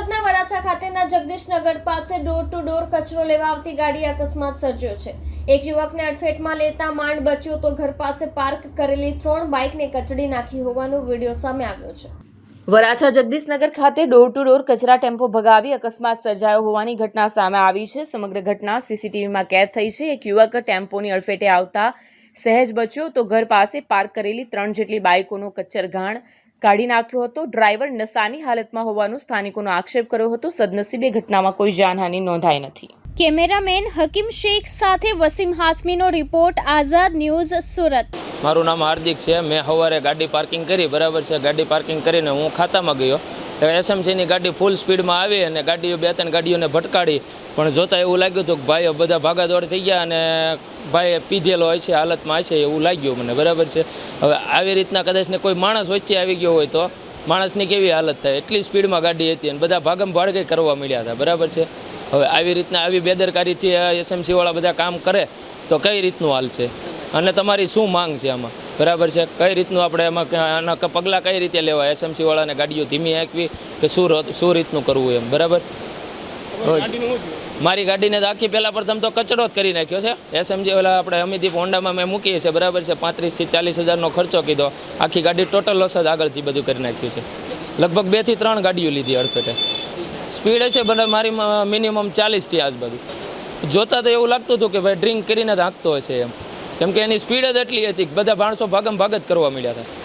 સુરતના વરાછા ખાતેના જગદીશનગર પાસે ડોર ટુ ડોર કચરો લેવા આવતી ગાડી અકસ્માત સર્જ્યો છે. એક યુવકને અડફેટમાં લેતા માંડ બચ્યો તો ઘર પાસે પાર્ક કરેલી ત્રણ બાઇકને કચડી નાખી હોવાનો વીડિયો સામે આવ્યો છે. વરાછા જગદીશનગર ખાતે ડોર ટુ ડોર કચરા ટેમ્પો ભગાવી અકસ્માત સર્જાયો હોવાની ઘટના સામે આવી છે. સમગ્ર ઘટના સીસીટીવીમાં કેદ થઈ છે. એક યુવક ટેમ્પોની અડફેટે આવતા સહેજ બચ્યો તો ઘર પાસે પાર્ક કરેલી ત્રણ જેટલી બાઇકોનો કચ્ચરઘાણ કાઢી નાખ્યો હતો. ડ્રાઈવર નશાની હાલતમાં હોવાનું સ્થાનિકોનો આક્ષેપ કર્યો હતો. સદનસીબે ઘટનામાં કોઈ જાનહાનિ નોંધાઈ નથી. કેમેરામેન હકીમ શેખ સાથે વસીમ હાસમીનો રિપોર્ટ આઝાદ ન્યૂઝ સુરત. મારું નામ હાર્દિક છે. મેં સવારે ગાડી પાર્કિંગ કરી બરાબર છે. ગાડી પાર્કિંગ કરીને હું ખાતામાં ગયો. એસએમસીની ગાડી ફૂલ સ્પીડમાં આવી અને ગાડીઓ બે ત્રણ ગાડીઓને ભટકાડી. પણ જોતાં એવું લાગ્યું હતું કે ભાઈઓ બધા ભાગાદોડ થઈ ગયા અને ભાઈ પીધેલો હોય છે, હાલતમાં હશે એવું લાગ્યું મને. બરાબર છે? હવે આવી રીતના કદાચ ને કોઈ માણસ વચ્ચે આવી ગયો હોય તો માણસની કેવી હાલત થાય? એટલી સ્પીડમાં ગાડી હતી અને બધા ભાગમ ભાડકે કરવા મળ્યા હતા. બરાબર છે? હવે આવી રીતના આવી બેદરકારીથી એસએમસીવાળા બધા કામ કરે તો કઈ રીતનું હાલ છે? અને તમારી શું માંગ છે આમાં? બરાબર છે. કઈ રીતનું આપણે એમાં આના પગલાં કઈ રીતે લેવા એસએમસીવાળાને ગાડીઓ ધીમી હાંકવી કે શું શું રીતનું કરવું એમ? બરાબર? મારી ગાડીને તો આખી પહેલાં પ્રથમ તો કચરો જ કરી નાખ્યો છે. એસએમજી ઓલા આપણે અમિદીપ હોન્ડામાં મેં મૂકીએ છીએ. બરાબર છે. પાંત્રીસથી ચાલીસ હજારનો ખર્ચો કીધો. આખી ગાડી ટોટલ લોસ જ આગળથી બધું કરી નાખ્યું છે. લગભગ બેથી ત્રણ ગાડીઓ લીધી અડફેટે. સ્પીડ છે બધા મારી મિનિમમ ચાલીસથી આજુબાજુ. જોતાં તો એવું લાગતું હતું કે ભાઈ ડ્રિંક કરીને જ હાંકતો હશે એમ. કેમ કે એની સ્પીડ જ એટલી હતી બધા માણસો ભાગમ ભાગ જ કરવા મળ્યા હતા.